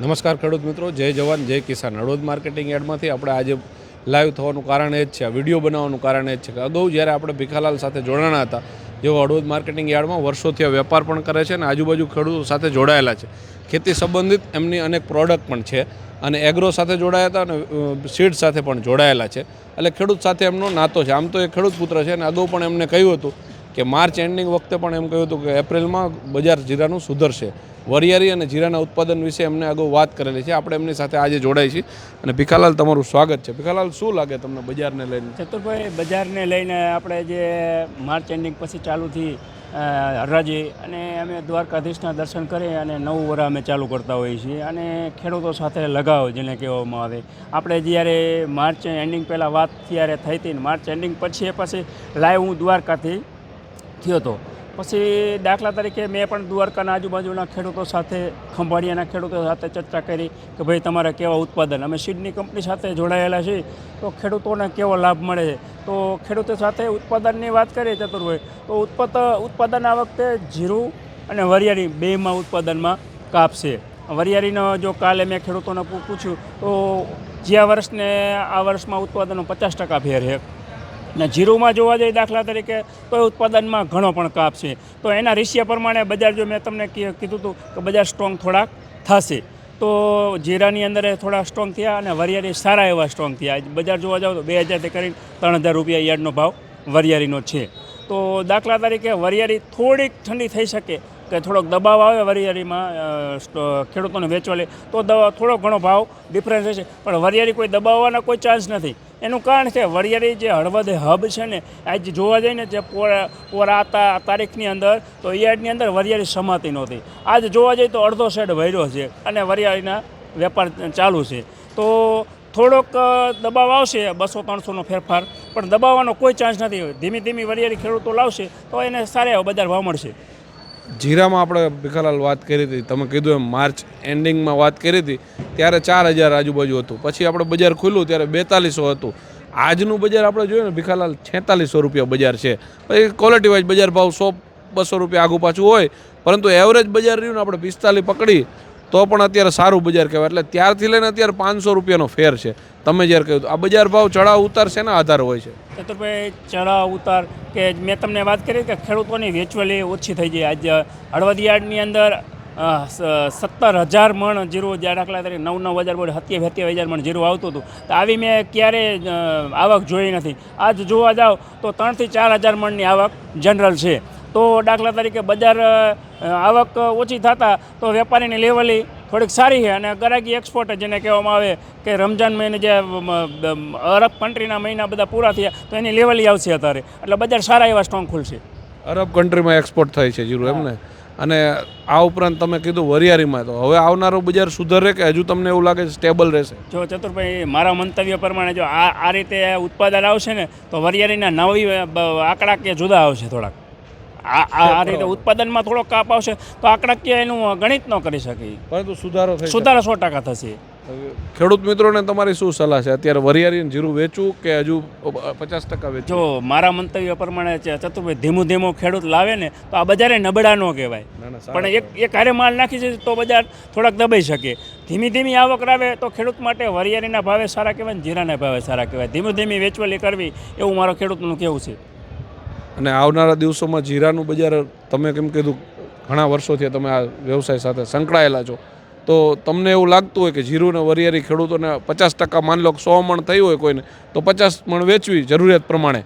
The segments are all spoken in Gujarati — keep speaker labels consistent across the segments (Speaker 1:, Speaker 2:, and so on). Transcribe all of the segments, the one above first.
Speaker 1: નમસ્કાર ખેડૂત મિત્રો, જય જવાન, જય કિસાન. હળવદ માર્કેટિંગ યાર્ડમાંથી આપણે આજે લાઈવ થવાનું કારણ એ જ છે, આ વીડિયો બનાવવાનું કારણ એ જ છે કે અગાઉ જ્યારે આપણે ભીખાલાલ સાથે જોડાણા હતા, જેઓ હળવદ માર્કેટિંગ યાર્ડમાં વર્ષોથી આ વેપાર પણ કરે છે અને આજુબાજુ ખેડૂતો સાથે જોડાયેલા છે. ખેતી સંબંધિત એમની અનેક પ્રોડક્ટ પણ છે અને એગ્રો સાથે જોડાયા હતા અને સીડ સાથે પણ જોડાયેલા છે. એટલે ખેડૂત સાથે એમનો નાતો છે. આમ તો એ ખેડૂત પુત્ર છે અને અગાઉ પણ એમને કહ્યું હતું કે માર્ચ એન્ડિંગ વખતે પણ એમ કહ્યું હતું કે એપ્રિલમાં બજાર જીરાનું સુધરશે. વરિયારી અને જીરાના ઉત્પાદન વિશે એમને અગાઉ વાત કરેલી છે. આપણે એમની સાથે આજે જોડાઈ છીએ. અને ભીખાલાલ, તમારું સ્વાગત છે. ભીખાલાલ, શું લાગે તમને બજારને લઈને?
Speaker 2: ચતુરભાઈ, બજારને લઈને આપણે જે માર્ચ એન્ડિંગ પછી ચાલુથી હરરાજી અને અમે દ્વારકાધીશના દર્શન કરી અને નવું વરા અમે ચાલુ કરતા હોઈએ છીએ. અને ખેડૂતો સાથે લગાવ જેને કહેવામાં આવે. આપણે જ્યારે માર્ચ એન્ડિંગ પહેલાં વાત ત્યારે થઈ હતી માર્ચ એન્ડિંગ પછી એ પછી લાઈવ હું દ્વારકાથી. થયો હતો. પછી દાખલા તરીકે મેં પણ દ્વારકાના આજુબાજુના ખેડૂતો સાથે, ખંભાળિયાના ખેડૂતો સાથે ચર્ચા કરી કે ભાઈ તમારે કેવા ઉત્પાદન? અમે સીડની કંપની સાથે જોડાયેલા છીએ, તો ખેડૂતોને કેવો લાભ મળે છે? તો ખેડૂતો સાથે ઉત્પાદનની વાત કરીએ ચતુરભાઈ તો ઉત્પાદ, ઉત્પાદન આ વખતે જીરું અને વરિયાળી બેમાં ઉત્પાદનમાં કાપશે. વરિયાળીનો જો કાલે મેં ખેડૂતોને પૂછ્યું, તો જ્યાં વર્ષને આ વર્ષમાં ઉત્પાદનનો પચાસ ટકા ફેર છે. ને જીરુમાં જોવા જઈએ દાખલા તરીકે એ ઉત્પાદનમાં ઘણો પણ કાપ છે. તો એના રેશિયા પ્રમાણે બજાર જો મેં તમને કીધું હતું કે બજાર સ્ટ્રોંગ થોડાક થશે. તો જીરાની અંદર થોડા સ્ટ્રોંગ થયા અને વરિયાળી સારા એવા સ્ટ્રોંગ થયા. બજાર જોવા જાઓ તો બે હજારથી કરીને ત્રણ હજાર રૂપિયા યાર્ડનો ભાવ વરિયાળીનો છે. તો દાખલા તરીકે વરિયાળી થોડીક ઠંડી થઈ શકે કે થોડોક દબાવ આવે વરિયાળીમાં ખેડૂતોને વેચવા લે, તો દવા થોડો ઘણો ભાવ ડિફરન્સ હશે પણ વરિયાળી કોઈ દબાવવાના કોઈ ચાન્સ નથી. એનું કારણ છે વરિયાળી જે હળવદ હબ છે ને, આજે જોવા જઈએ ને, જે પોરા પોરા તા તારીખની અંદર, તો યાર્ડની અંદર વરિયાળી સમાતી નહોતી. આજ જોવા જઈએ તો અડધો શેડ ભર્યો છે અને વરિયાળીના વેપાર ચાલુ છે. તો થોડોક દબાવ આવશે બસો ત્રણસોનો ફેરફાર, પણ દબાવવાનો કોઈ ચાન્સ નથી. ધીમી ધીમી વરિયાળી ખેડૂતો લાવશે, તો એને સારા એવા બજાર ભાવ મળશે.
Speaker 1: જીરામાં આપણે ભીખાલાલ વાત કરી હતી, તમે કીધું એમ માર્ચ એન્ડિંગમાં વાત કરી હતી, ત્યારે ચાર હજાર આજુબાજુ હતું. પછી આપણે બજાર ખુલ્યું ત્યારે બેતાલીસો હતું. આજનું બજાર આપણે જોયું ને, ભીખાલાલ છેતાલીસો રૂપિયા બજાર છે. પછી ક્વોલિટી વાઇઝ બજાર ભાવ સો, બસો રૂપિયા આગુ પાછું હોય, પરંતુ એવરેજ બજાર રહ્યું ને, આપણે પિસ્તાલીસ પકડી તો પણ અત્યારે સારું બજાર કહેવાય. એટલે ત્યારથી લઈને અત્યારે પાંચસો રૂપિયાનો ફેર છે. તમે જ્યારે કહ્યું આ બજાર ભાવ ચડાવ ઉતાર શેના આધાર હોય છે?
Speaker 2: ચતુરભાઈ ચડાવ ઉતાર કે મેં તમને વાત કરી કે ખેડૂતોની વેચવાલી ઓછી થઈ જાય આજ હળવદ અંદર સત્તર હજાર મણ જીરું જ્યાં દાખલા તરીકે નવ નવ હજાર બોલે સત્યાવીસ સત્યાવીસ હજાર મણ જીરું આવતું હતું. તો આવી મેં ક્યારેય આવક જોઈ નથી. આજ જોવા જાવ તો ત્રણથી ચાર હજાર મણની આવક જનરલ છે. તો દાખલા તરીકે બજાર આવક ઓછી થતાં તો વેપારીની લેવલી થોડીક સારી છે. અને ગરાગી એક્સપોર્ટ જેને કહેવામાં આવે કે રમજાન મહિને જે અરબ કન્ટ્રીના મહિના બધા પૂરા થયા તો એની લેવલી આવશે અત્યારે. એટલે બજાર સારા એવા સ્ટ્રોંગ ખુલશે.
Speaker 1: અરબ કન્ટ્રીમાં એક્સપોર્ટ થાય છે જીરું એમને અને આ ઉપરાંત તમે કીધું વરિયારીમાં તો હવે આવનારું બજાર સુધરે કે હજુ તમને એવું લાગે છે સ્ટેબલ રહેશે?
Speaker 2: જો ચતુરભાઈ મારા મંતવ્ય પ્રમાણે જો આ આ રીતે ઉત્પાદન આવશે ને તો વરિયાળીના નવી આંકડા કે જુદા આવશે થોડાક. આ આ રીતે ઉત્પાદનમાં થોડો કાપ આવશે તો આંકડાકીય એનું ગણિત ન કરી શકી.
Speaker 1: પરંતુ સુધારો
Speaker 2: સુધારો. સો ટકા થશે.
Speaker 1: ખેડૂત મિત્રોને તમારી શું સલાહ છે? અત્યારે વરિયારી જીરું વેચવું કે હજુ પચાસ ટકા વેચવું?
Speaker 2: જો મારા મંતવ્ય પ્રમાણે છે ચતુરભાઈ ધીમું ધીમું ખેડૂત લાવે ને તો આ બજારે નબળા ન કહેવાય. પણ એક એક હારે માલ નાખી છે તો બજાર થોડાક દબાઈ શકે. ધીમી ધીમી આવક આવે તો ખેડૂત માટે વરિયાળીના ભાવે સારા કહેવાય ને જીરાના ભાવે સારા કહેવાય. ધીમું ધીમી વેચવાલી કરવી એવું મારો ખેડૂતનું કહેવું છે.
Speaker 1: અને આવનારા દિવસોમાં જીરાનું બજાર તમે કેમ કીધું ઘણા વર્ષોથી તમે આ વ્યવસાય સાથે સંકળાયેલા છો. તો તમને એવું લાગતું હોય કે જીરું ને વરિયારી ખેડૂતોને પચાસ ટકા માન લો સો મણ થઈ હોય કોઈને તો પચાસ મણ વેચવી જરૂરિયાત પ્રમાણે.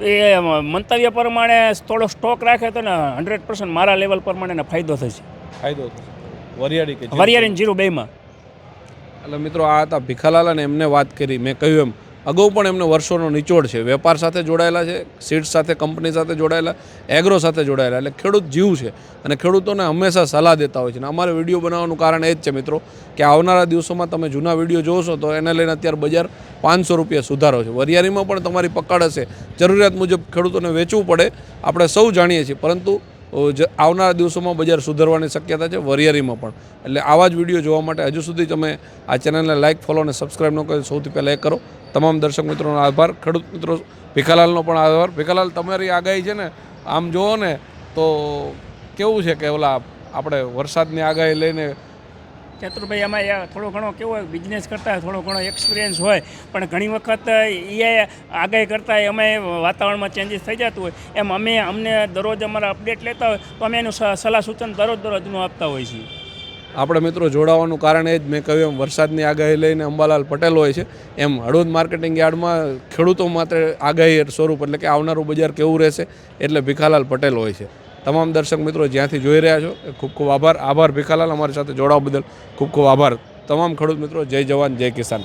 Speaker 2: એ મંતવ્ય પ્રમાણે થોડો સ્ટોક રાખે તો ને હંડ્રેડ પર્સન્ટ મારા લેવલ પ્રમાણે ફાયદો થશે.
Speaker 1: ફાયદો વરિયાળી કે
Speaker 2: વરિયાળી જીરું બેમાં
Speaker 1: એટલે મિત્રો આ હતા ભીખાલાલ અને એમને વાત કરી. મેં કહ્યું એમ અગાઉ પણ એમને વર્ષોનો નિચોડ છે. વેપાર સાથે જોડાયેલા છે, સીડ્સ સાથે, કંપની સાથે જોડાયેલા, એગ્રો સાથે જોડાયેલા. એટલે ખેડૂત જીવ છે અને ખેડૂતોને હંમેશા સલાહ દેતા હોય છે. અને અમારે વીડિયો બનાવવાનું કારણ એ જ છે મિત્રો કે આવનારા દિવસોમાં તમે જૂના વીડિયો જોશો તો એને લઈને અત્યારે બજાર પાંચસો રૂપિયા સુધારો છે. વરિયાળીમાં પણ તમારી પકડ હશે. જરૂરિયાત મુજબ ખેડૂતોને વેચવું પડે. આપણે સૌ જાણીએ છીએ. પરંતુ આવનારા દિવસોમાં બજાર સુધરવાની શક્યતા છે વરિયાળીમાં પણ. એટલે આવા જ વીડિયો જોવા માટે હજુ સુધી તમે આ ચેનલને લાઇક ફોલો અને સબસ્ક્રાઈબ ન કરો સૌથી પહેલાં એ કરો. તમામ દર્શક મિત્રોનો આભાર. ખેડૂત મિત્રો, ભીખાલાલનો પણ આભાર. ભીખાલાલ, તમારી આગાહી છે ને, આમ જુઓ ને, તો કેવું છે કે ઓલા આપણે વરસાદની આગાહી લઈને
Speaker 2: ચતુરભાઈ એમાં થોડો ઘણો કેવો હોય બિઝનેસ કરતા થોડો ઘણો એક્સપિરિયન્સ હોય, પણ ઘણી વખત એ આગાહી કરતાં અમે વાતાવરણમાં ચેન્જીસ થઈ જતું હોય. એમ અમે અમને દરરોજ અમારા અપડેટ લેતા હોય, તો અમે એનું સલાહ સૂચન દરરોજ દરરોજનું આપતા હોઈએ છીએ.
Speaker 1: આપણે મિત્રો જોડાવાનું કારણ એ જ મેં કહ્યું એમ, વરસાદની આગાહી લઈને અંબાલાલ પટેલ હોય છે, એમ હળવદ માર્કેટિંગ યાર્ડમાં ખેડૂતો માટે આગાહી સ્વરૂપ એટલે કે આવનારું બજાર કેવું રહેશે એટલે ભીખાલાલ પટેલ હોય છે. તમામ દર્શક મિત્રો જ્યાંથી જોઈ રહ્યા છો ખૂબ ખૂબ આભાર. આભાર ભીખાલાલ અમારી સાથે જોડાવા બદલ ખૂબ ખૂબ આભાર. તમામ ખેડૂત મિત્રો, જય જવાન, જય કિસાન.